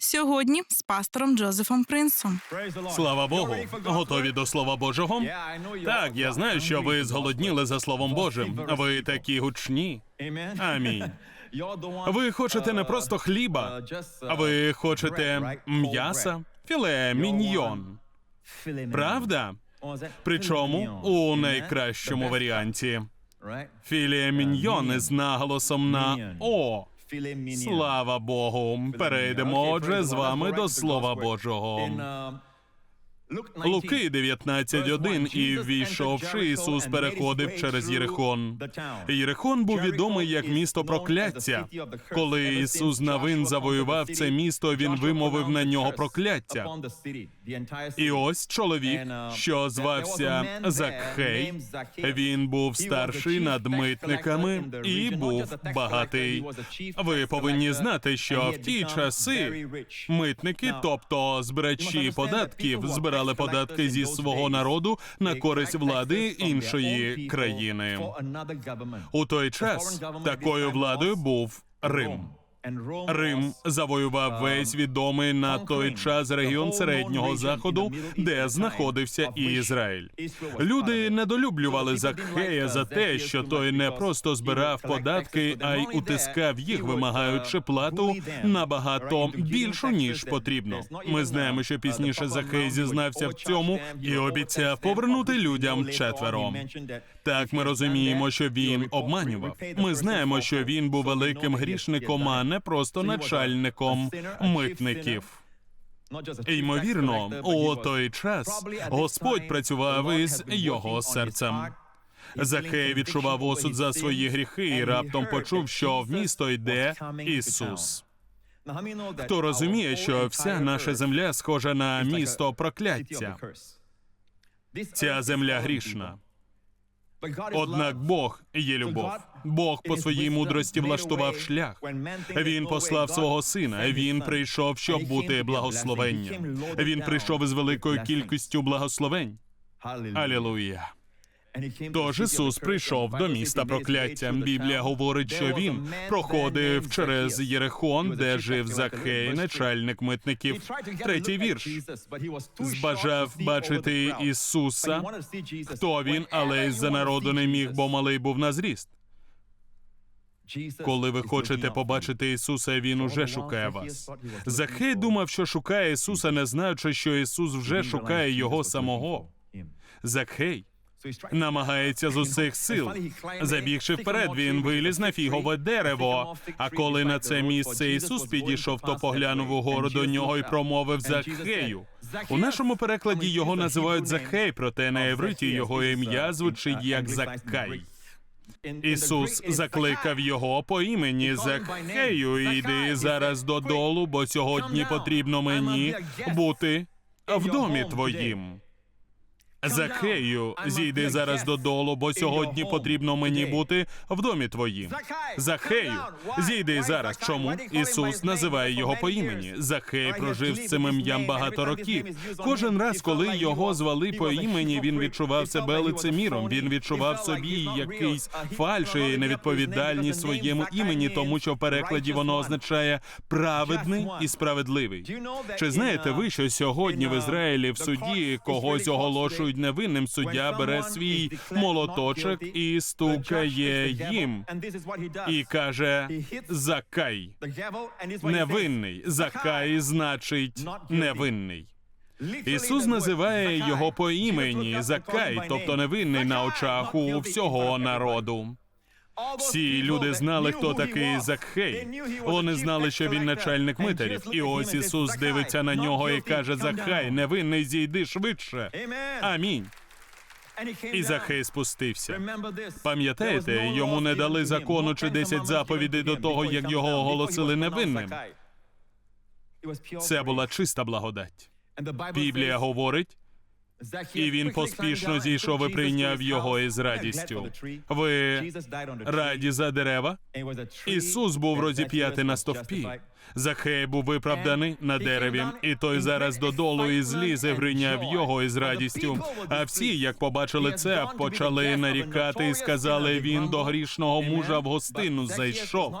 Сьогодні з пастором Джозефом Принсом. Слава Богу, готові до Слова Божого? Так, я знаю, що ви зголодніли за Словом Божим. Ви такі гучні. Амінь. Ви хочете не просто хліба, а ви хочете м'яса, філе, міньйон. Правда? Причому у найкращому варіанті. Філе міньйон з наголосом на О. Слава Богу. Перейдемо отже з вами до Слова Божого. Луки 19.1 і ввійшовши, Ісус переходив через Єрихон. Єрихон був відомий як місто прокляття. Коли Ісус Навин завоював це місто, він вимовив на нього прокляття. І ось чоловік, що звався Закхей, він був старший над митниками і був багатий. Ви повинні знати, що в ті часи митники, тобто збирачі податків, збирали податки зі свого народу на користь влади іншої країни. У той час такою владою був Рим. Рим завоював весь відомий на той час регіон середнього заходу, де знаходився і Ізраїль. Люди недолюблювали Закхея за те, що той не просто збирав податки, а й утискав їх, вимагаючи плату набагато більшу ніж потрібно. Ми знаємо, що пізніше Закхей зізнався в цьому і обіцяв повернути людям четверо. Так ми розуміємо, що він обманював. Ми знаємо, що він був великим грішником, а не просто начальником митників. Ймовірно, у той час Господь працював із його серцем. Захей відчував осуд за свої гріхи і раптом почув, що в місто йде Ісус. Хто розуміє, що вся наша земля схожа на місто прокляття? Ця земля грішна. Однак Бог є любов. Бог по своїй мудрості влаштував шлях. Він послав свого сина. Він прийшов, щоб бути благословенням. Він прийшов із великою кількістю благословень. Алілуя. Тож Ісус прийшов до міста прокляття. Біблія говорить, що він проходив через Єрехон, де жив Закхей, начальник митників. Третій вірш. Збажав бачити Ісуса. Хто він, але із-за народу не міг, бо малий був на зріст. Коли ви хочете побачити Ісуса, Він уже шукає вас. Захей думав, що шукає Ісуса, не знаючи, що Ісус вже шукає його самого. Закхей намагається з усіх сил. Забігши вперед, він виліз на фігове дерево. А коли на це місце Ісус підійшов, то поглянув угору до нього і промовив Закхею. У нашому перекладі його називають Захей, проте на євриті його ім'я звучить як Заккай. Ісус закликав його по імені Захею. Іди зараз додолу, бо сьогодні потрібно мені бути в домі твоїм. Захею, зійди зараз додолу, бо сьогодні потрібно мені бути в домі твоїм. Захею, зійди зараз. Чому Ісус називає його по імені? Захей прожив з цим ім'ям багато років. Кожен раз, коли його звали по імені, він відчував себе лицеміром. Він відчував собі якийсь фальш і невідповідальність своєму імені, тому що в перекладі воно означає праведний і справедливий. Чи знаєте ви, що сьогодні в Ізраїлі в суді когось оголошують невинним, суддя бере свій молоточок і стукає їм. і каже Закай. Невинний. Закай значить невинний. Ісус називає його по імені. Закай, тобто невинний на очах у всього народу. Всі люди знали, хто такий Закхей. Вони знали, що він начальник митарів. І ось Ісус дивиться на нього і каже: Захай, невинний, зійди швидше. Амінь. І Захей спустився. Пам'ятаєте, йому не дали закону чи десять заповідей до того, як його оголосили невинним. Це була чиста благодать. Біблія говорить. І він поспішно зійшов і прийняв його із радістю. Ви раді за дерева? Ісус був розіп'ятий на стовпі. Захей був виправданий на дереві, і той зараз додолу і зліз і прийняв його із радістю. А всі, як побачили це, почали нарікати і сказали: він до грішного мужа в гостину зайшов.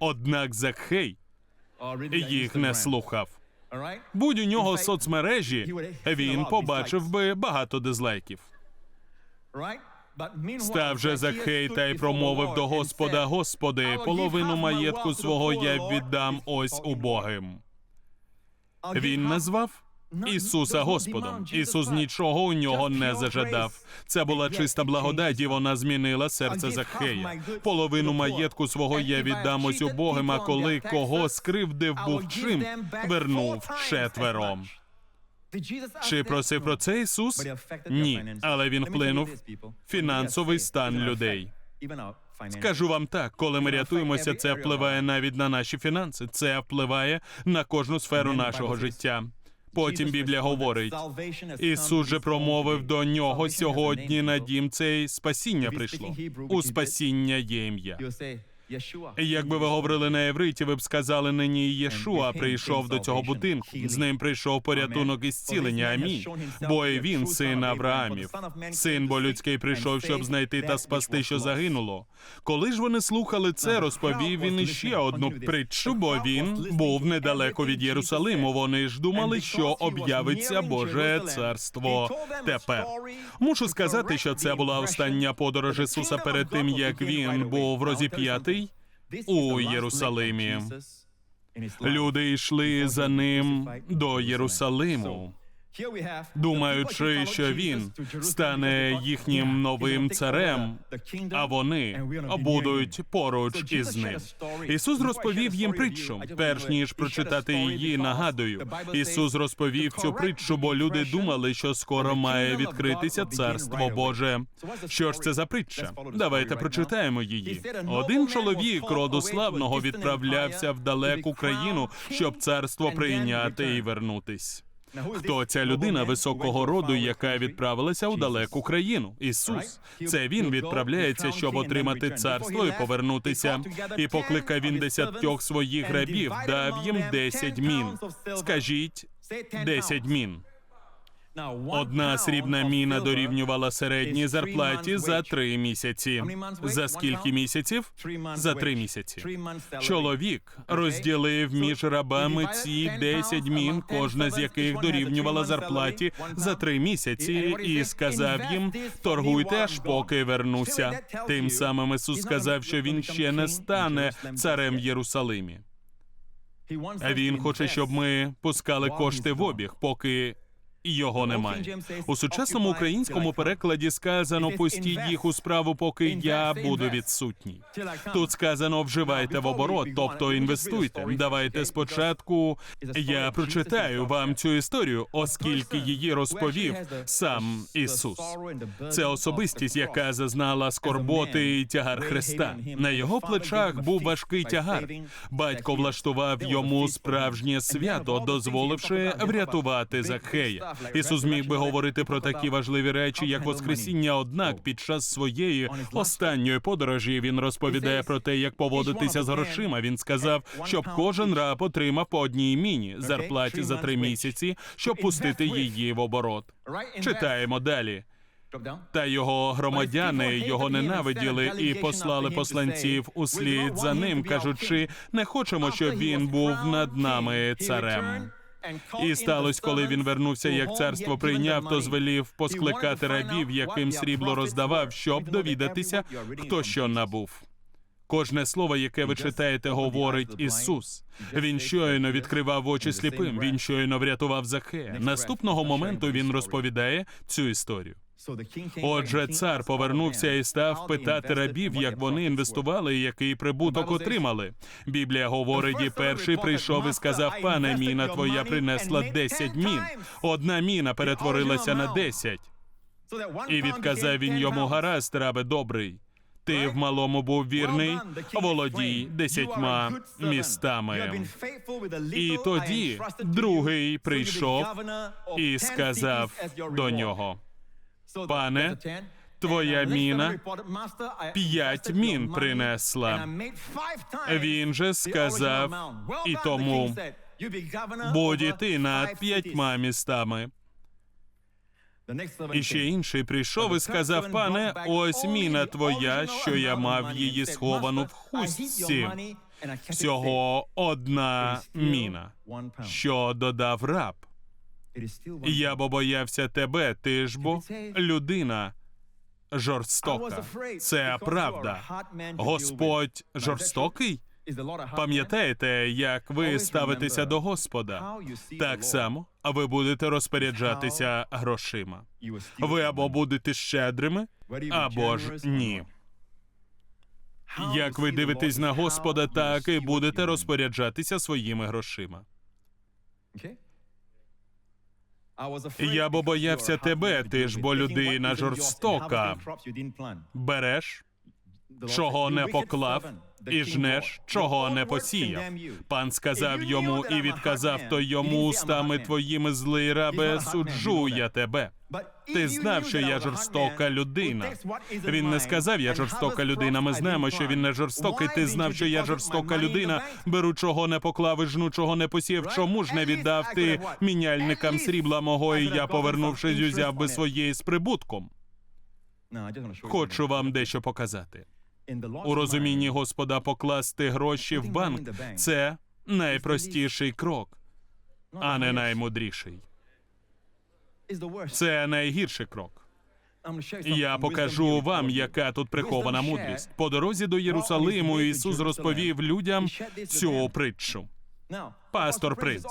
Однак Захей їх не слухав. Будь у нього соцмережі, він побачив би багато дизлайків. Став же Закхей та й промовив до Господа: Господи, половину маєтку свого я віддам ось убогим. Він назвав Ісуса Господом. Ісус нічого у нього не зажадав. Це була чиста благодать, і вона змінила серце Закхея. Половину маєтку свого я віддам ось убогим, а коли кого скривдив був чим, вернув четвером. Чи просив про це Ісус? Ні, але він вплинув фінансовий стан людей. Скажу вам так, коли ми рятуємося, це впливає навіть на наші фінанси. Це впливає на кожну сферу нашого життя. Потім Біблія говорить, Ісус же промовив до нього сьогодні на дім цей спасіння прийшло. У спасіння є ім'я. Якби ви говорили на євриті, ви б сказали нині Єшуа прийшов до цього будинку. З ним прийшов порятунок і зцілення. Амінь. Бо і він син Авраамів. Син бо людський прийшов, щоб знайти та спасти, що загинуло. Коли ж вони слухали це, розповів він іще одну притчу, бо він був недалеко від Єрусалиму. Вони ж думали, що об'явиться Боже царство тепер. Мушу сказати, що це була остання подорож Ісуса перед тим, як він був розіп'ятий у Єрусалимі. Люди йшли за ним до Єрусалиму, думаючи, що він стане їхнім новим царем, а вони будуть поруч із ним. Ісус розповів їм притчу. Перш ніж прочитати її, нагадую, Ісус розповів цю притчу, бо люди думали, що скоро має відкритися царство Боже. Що ж це за притча? Давайте прочитаємо її. Один чоловік роду славного відправлявся в далеку країну, щоб царство прийняти і вернутись. Хто ця людина високого роду, яка відправилася у далеку країну? Ісус. Це він відправляється, щоб отримати царство і повернутися. І покликав він десятьох своїх рабів, дав їм десять мін. Скажіть, десять мін. Одна срібна міна дорівнювала середній зарплаті за три місяці. За скільки місяців? За три місяці. Чоловік розділив між рабами ці 10 мін, кожна з яких дорівнювала зарплаті за три місяці, і сказав їм: торгуйте, аж поки вернуся. Тим самим Ісус сказав, що він ще не стане царем в Єрусалимі. Він хоче, щоб ми пускали кошти в обіг, поки його немає. У сучасному українському перекладі сказано пустіть їх у справу, поки я буду відсутній. Тут сказано вживайте в оборот, тобто інвестуйте. Давайте спочатку я прочитаю вам цю історію, оскільки її розповів сам Ісус. Це особистість, яка зазнала скорботи і тягар Христа. На його плечах був важкий тягар. Батько влаштував йому справжнє свято, дозволивши врятувати Закхея. Ісус міг би говорити про такі важливі речі, як Воскресіння. Однак, під час своєї останньої подорожі він розповідає про те, як поводитися з грошима. Він сказав, щоб кожен раб отримав по одній міні зарплаті за три місяці, щоб пустити її в оборот. Читаємо далі. Та його громадяни його ненавиділи і послали посланців услід за ним, кажучи, не хочемо, щоб він був над нами царем. І сталося, коли він вернувся, як царство прийняв, то звелів поскликати рабів, яким срібло роздавав, щоб довідатися, хто що набув. Кожне слово, яке ви читаєте, говорить Ісус. Він щойно відкривав очі сліпим. Він щойно врятував Захея. Наступного моменту він розповідає цю історію. Отже, цар повернувся і став питати рабів, як вони інвестували і який прибуток отримали. Біблія говорить, і перший прийшов і сказав: пане, міна твоя принесла десять мін. Одна міна перетворилася на десять. І відказав він йому гаразд, рабе добрий. Ти в малому був вірний, володій десятьма містами. І тоді другий прийшов і сказав до нього: Пане, твоя міна п'ять мін принесла. Він же сказав і тому будь і ти над п'ятьма містами. І ще інший прийшов і сказав: Пане, ось міна твоя, що я мав її сховану в хустці. всього одна міна, що додав раб. Я бо боявся тебе, ти ж бо людина жорстока. Це правда. Господь жорстокий? Пам'ятаєте, як ви ставитеся до Господа? Так само ви будете розпоряджатися грошима. Ви або будете щедрими, або ж ні. Як ви дивитесь на Господа, так і будете розпоряджатися своїми грошима. Я бо боявся тебе, ти ж бо людина жорстока. Береш, чого не поклав, і жнеш, чого не посіяв. Пан сказав йому і відказав то йому устами твоїми злий рабе, суджу я тебе. Ти знав, що я жорстока людина. Він не сказав, я жорстока людина. Ми знаємо, що він не жорстокий. Ти знав, що я жорстока людина. Беру чого не поклав, і жну чого не посів. Чому ж не віддав ти міняльникам срібла мого, і я, повернувшись, узяв би своє з прибутком? Хочу вам дещо показати. У розумінні Господа покласти гроші в банк це найпростіший крок, а не наймудріший. Це найгірший крок. Я покажу вам, яка тут прихована мудрість. По дорозі до Єрусалиму Ісус розповів людям цю притчу. Пастор Принц.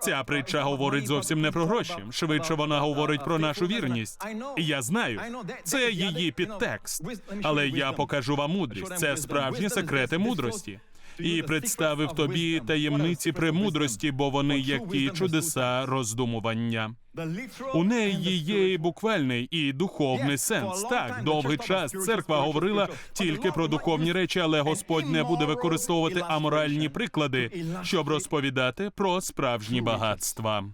Ця притча говорить зовсім не про гроші. Швидше вона говорить про нашу вірність. Я знаю, це її підтекст. Але я покажу вам мудрість. Це справжні секрети мудрості. І представив тобі таємниці премудрості, бо вони як ті чудеса роздумування. У неї є і буквальний і духовний сенс. Так, довгий час церква говорила тільки про духовні речі, але Господь не буде використовувати аморальні приклади, щоб розповідати про справжні багатства.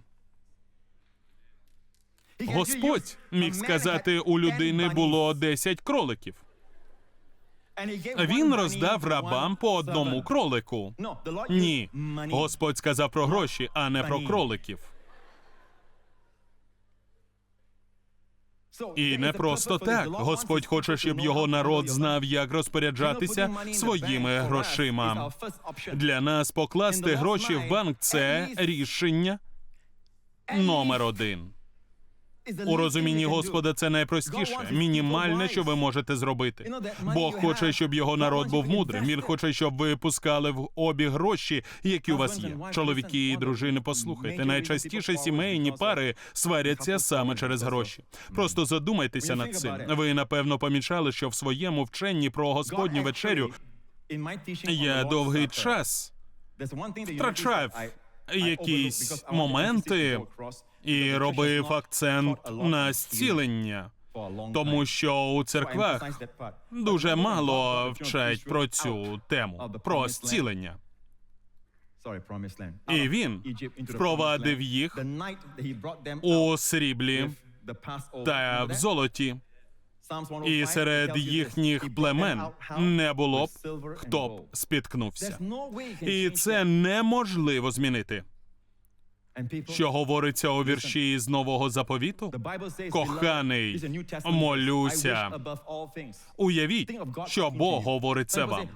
Господь міг сказати, у людини було 10 кроликів. Він роздав рабам по одному кролику. Ні, Господь сказав про гроші, а не про кроликів. І не просто так. Господь хоче, щоб його народ знав, як розпоряджатися своїми грошима. Для нас покласти гроші в банк це рішення номер один. У розумінні Господа це найпростіше, мінімальне, що ви можете зробити. Бог хоче, щоб його народ був мудрим. Він хоче, щоб ви пускали в обіг гроші, які у вас є. Чоловіки і дружини, послухайте. Найчастіше сімейні пари сваряться саме через гроші. Просто задумайтеся над цим. Ви напевно помічали, що в своєму вченні про Господню вечерю я довгий час втрачав якісь моменти і робив акцент на зцілення, тому що у церквах дуже мало вчать про цю тему, про зцілення. І він впровадив їх у сріблі та в золоті, і серед їхніх племен не було б хто б спіткнувся. І це неможливо змінити. Що говориться у вірші з нового заповіту? Коханий, молюся. Уявіть, що Бог говорить це вам.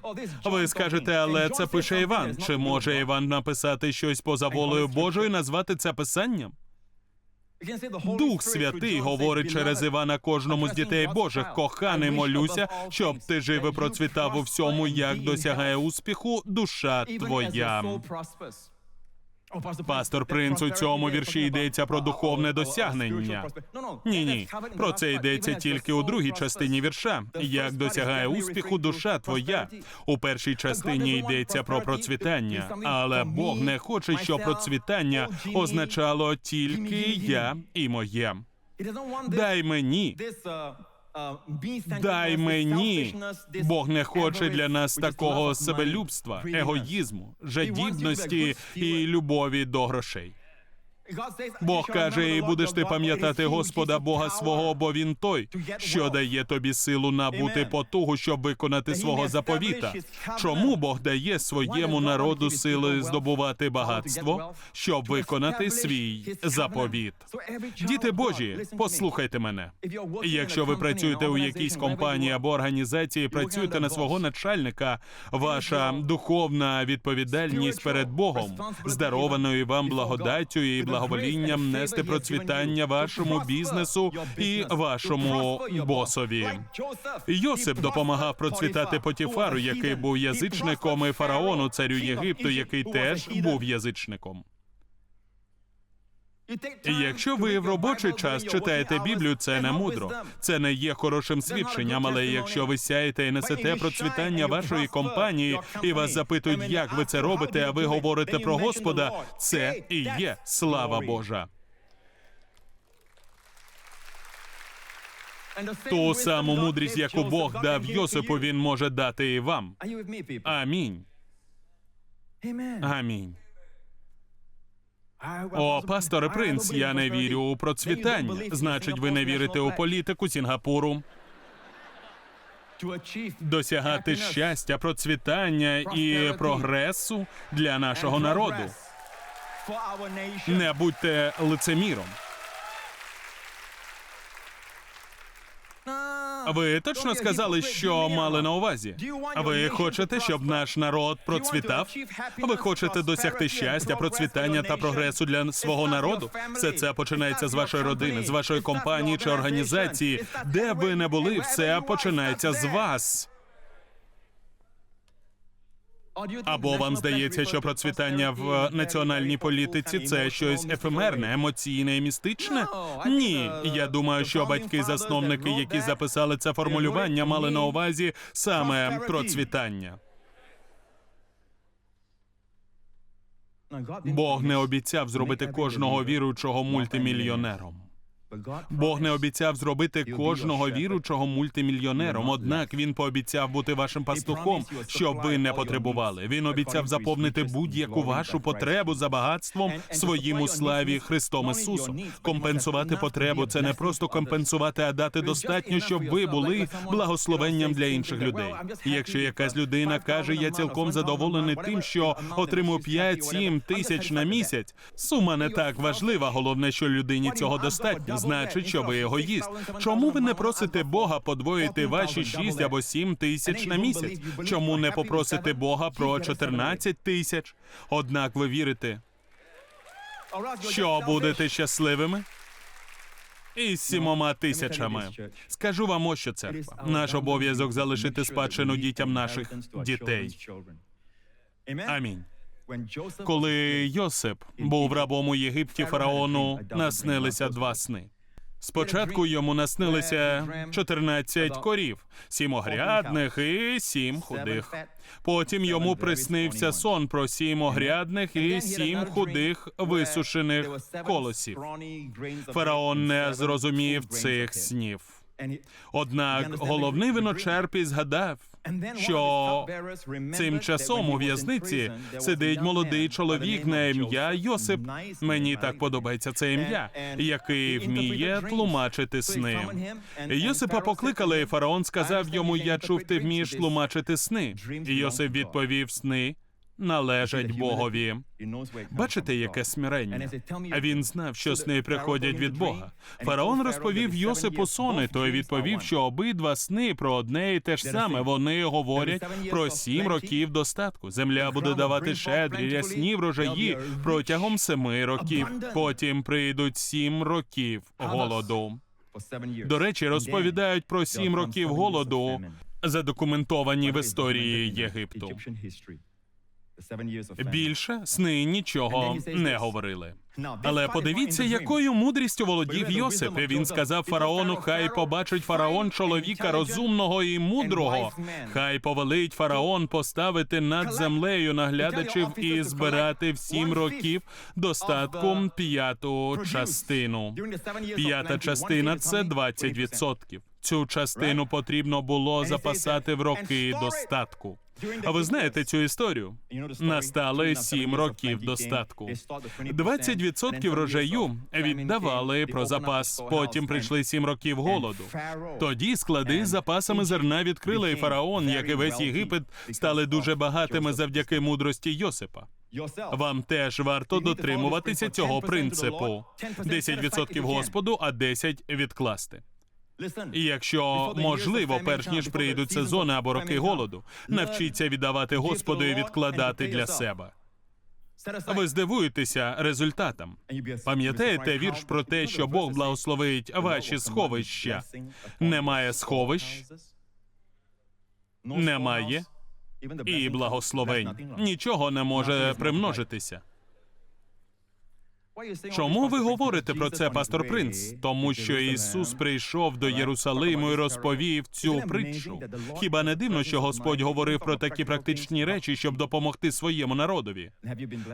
Ви скажете, але це пише Іван. Чи може Іван написати щось поза волею Божою, і назвати це писанням? Дух Святий говорить через Івана кожному з дітей Божих. Коханий, молюся, щоб ти жив і процвітав у всьому, як досягає успіху душа твоя. Пастор Принц у цьому вірші йдеться про духовне досягнення. Ні, ні, про це йдеться тільки у другій частині вірша. Як досягає успіху душа твоя. У першій частині йдеться про процвітання, але Бог не хоче, щоб процвітання означало тільки я і моє. Дай мені. Дай мені. Бог не хоче для нас такого себелюбства, егоїзму, жадібності і любові до грошей. Бог каже, і будеш ти пам'ятати Господа Бога свого, бо він той, що дає тобі силу набути потугу, щоб виконати свого заповіта. Чому Бог дає своєму народу сили здобувати багатство, щоб виконати свій заповіт? Діти Божі, послухайте мене. Якщо ви працюєте у якійсь компанії або організації, працюєте на свого начальника, ваша духовна відповідальність перед Богом, здарованою вам благодаттю і благоволінням нести процвітання вашому бізнесу і вашому босові. Йосип допомагав процвітати Потіфару, який був язичником, і фараону, царю Єгипту, який теж був язичником. І Якщо ви в робочий час читаєте Біблію, це не мудро. Це не є хорошим свідченням, але якщо ви сяєте і несете процвітання вашої компанії, і вас запитують, як ви це робите, а ви говорите про Господа, це і є слава Божа. Ту саму мудрість, яку Бог дав Йосипу, він може дати і вам. Амінь. Амінь. О, пасторе принц, я не вірю у процвітання. Значить, ви не вірите у політику Сінгапуру, досягати щастя, процвітання і прогресу для нашого народу. Не будьте лицеміром. Ви точно сказали, що мали на увазі? Ви хочете, щоб наш народ процвітав? Ви хочете досягти щастя, процвітання та прогресу для свого народу? Все це починається з вашої родини, з вашої компанії чи організації. Де б ви не були, все починається з вас. Або вам здається, що процвітання в національній політиці це щось ефемерне, емоційне і містичне? Ні, я думаю, що батьки-засновники, які записали це формулювання, мали на увазі саме процвітання. Бог не обіцяв зробити кожного віруючого мультимільйонером. Бог не обіцяв зробити кожного віручого мультимільйонером. Однак він пообіцяв бути вашим пастухом, щоб ви не потребували. Він обіцяв заповнити будь-яку вашу потребу за багатством своїм у славі Христом Ісусом. Компенсувати потребу це не просто компенсувати, а дати достатньо, щоб ви були благословенням для інших людей. Якщо якась людина каже, я цілком задоволений тим, що отримую 5-7 тисяч на місяць. Сума не так важлива. Головне, що людині цього достатньо значить, що ви егоїст. Чому ви не просите Бога подвоїти ваші 6 або 7 тисяч на місяць? Чому не попросите Бога про 14 тисяч? Однак ви вірите, що будете щасливими? Із сімома тисячами. Скажу вам ось що церква. Наш обов'язок залишити спадщину дітям наших дітей. Амінь. Коли Йосип був рабом у Єгипті, фараону наснилися два сни. Спочатку йому наснилися 14 корів, сім огрядних і сім худих. Потім йому приснився сон про сім огрядних і сім худих висушених колосів. Фараон не зрозумів цих снів. Однак головний виночерпій згадав, що цим часом у в'язниці сидить молодий чоловік на ім'я Йосип. Мені так подобається це ім'я, який вміє тлумачити сни. Йосипа покликали, і фараон сказав йому: Я чув, ти вмієш тлумачити сни. І Йосип відповів: сни належать Богові. Бачите, яке смирення? Він знав, що сни приходять від Бога. Фараон розповів Йосипу сони. Той відповів, що обидва сни про одне і те ж саме. Вони говорять про сім років достатку. Земля буде давати щедрі рясні врожаї протягом семи років. Потім прийдуть сім років голоду. До речі, розповідають про сім років голоду, задокументовані в історії Єгипту. Більше сни нічого не говорили. Але подивіться, якою мудрістю володів Йосип. Він сказав фараону: Хай побачить фараон чоловіка розумного і мудрого. Хай повелить фараон поставити над землею наглядачів і збирати в сім років достатком п'яту частину. П'ята частина це 20%. Цю частину потрібно було запасати в роки достатку. А ви знаєте цю історію? Настали сім років достатку. 20% врожаю віддавали про запас. Потім прийшли сім років голоду. Тоді склади з запасами зерна відкрили, і фараон, як і весь Єгипет, стали дуже багатими завдяки мудрості Йосипа. Вам теж варто дотримуватися цього принципу: 10% Господу, а 10% відкласти. І якщо можливо, перш ніж прийдуть сезони або роки голоду, навчіться віддавати Господу і відкладати для себе. Ви здивуєтеся результатам. Пам'ятаєте вірш про те, що Бог благословить ваші сховища? Немає сховищ, немає і благословень. Нічого не може примножитися. Чому ви говорите про це, пастор Принц? Тому що Ісус прийшов до Єрусалиму і розповів цю притчу. Хіба не дивно, що Господь говорив про такі практичні речі, щоб допомогти своєму народові?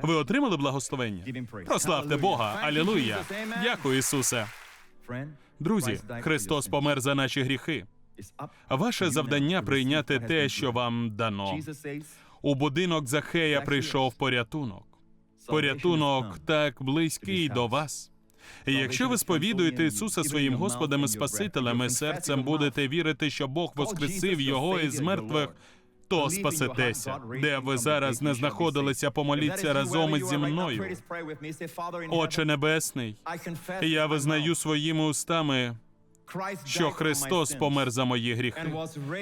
Ви отримали благословення? Прославте Бога! Алілуя! Дякую, Ісусе! Друзі, Христос помер за наші гріхи. Ваше завдання прийняти те, що вам дано. У будинок Захея прийшов порятунок. Порятунок так близький до вас. І якщо ви сповідуєте Ісуса своїм Господом і Спасителем, і серцем будете вірити, що Бог воскресив Його із мертвих, то спасетеся. Де ви зараз не знаходилися, помоліться разом із зі мною. Отче Небесний, я визнаю своїми устами, що Христос помер за мої гріхи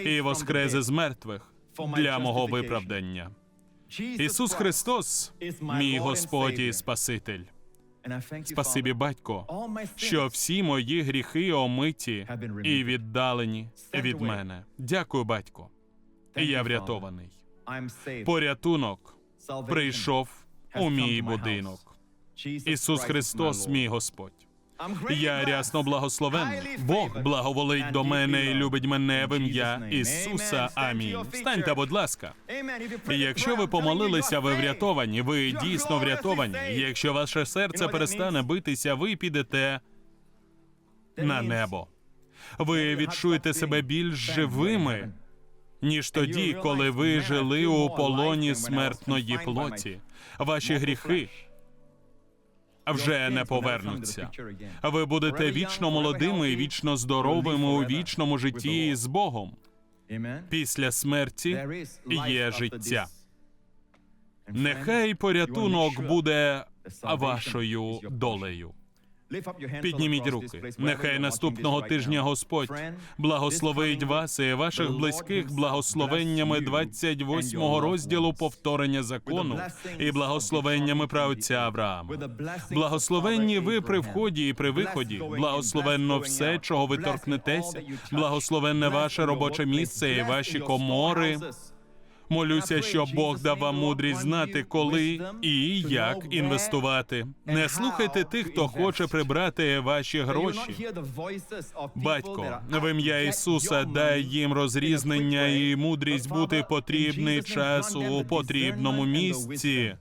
і воскрес із мертвих для мого виправдання. Ісус Христос, мій Господь і Спаситель. Спасибі, батько, що всі мої гріхи омиті і віддалені від мене. Дякую, батько. Я врятований. Порятунок прийшов у мій будинок. Ісус Христос, мій Господь. Я рясно благословенний. Бог благоволить до мене і любить мене в ім'я Ісуса. Амінь. Встаньте, будь ласка. Якщо ви помолилися, ви врятовані. Ви дійсно врятовані. Якщо ваше серце перестане битися, ви підете на небо. Ви відчуєте себе більш живими, ніж тоді, коли ви жили у полоні смертної плоті. Ваші гріхи вже не повернуться. Ви будете вічно молодими вічно здоровими у вічному житті з Богом. Після смерті є життя. Нехай порятунок буде вашою долею. Підніміть руки. Нехай наступного тижня Господь благословить вас і ваших близьких благословеннями 28 розділу повторення закону і благословеннями праотця Авраама. Благословенні ви при вході і при виході. Благословенно все, чого ви торкнетеся. Благословенне ваше робоче місце і ваші комори. Молюся, щоб Бог дав вам мудрість знати, коли і як інвестувати. Не слухайте тих, хто хоче прибрати ваші гроші. Батько, в ім'я Ісуса дай їм розрізнення і мудрість бути потрібний час у потрібному місці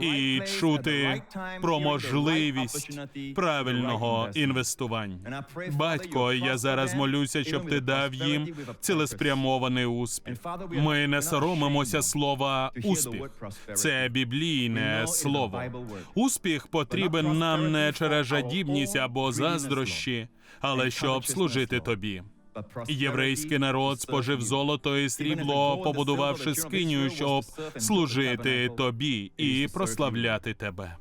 і чути про можливість правильного інвестування. Батько, я зараз молюся, щоб ти дав їм цілеспрямований успіх. Ми не соромимося слова успіх. Це біблійне слово. Успіх потрібен нам не через жадібність або заздрощі, але щоб служити тобі. Єврейський народ спожив золото і срібло, побудувавши скиню, щоб служити тобі і прославляти тебе.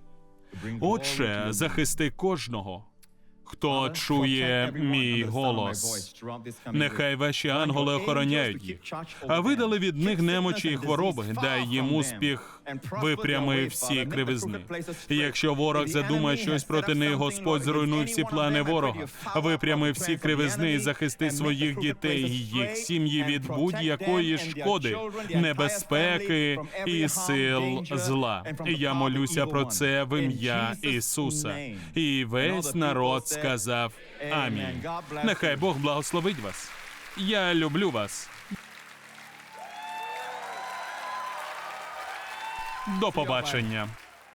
Отче, захисти кожного, хто чує мій голос. Нехай ваші ангели охороняють їх, а видали від них немочі і хвороби, дай їм успіх, випрями всі кривизни. Якщо ворог задумає щось проти них, Господь зруйнуй всі плани ворога, випрями всі кривизни і захисти своїх дітей, і їх сім'ї від будь-якої шкоди, небезпеки і сил зла. І Я молюся про це в ім'я Ісуса. І весь народ сказав Амінь. Нехай Бог благословить вас. Я люблю вас. До побачення.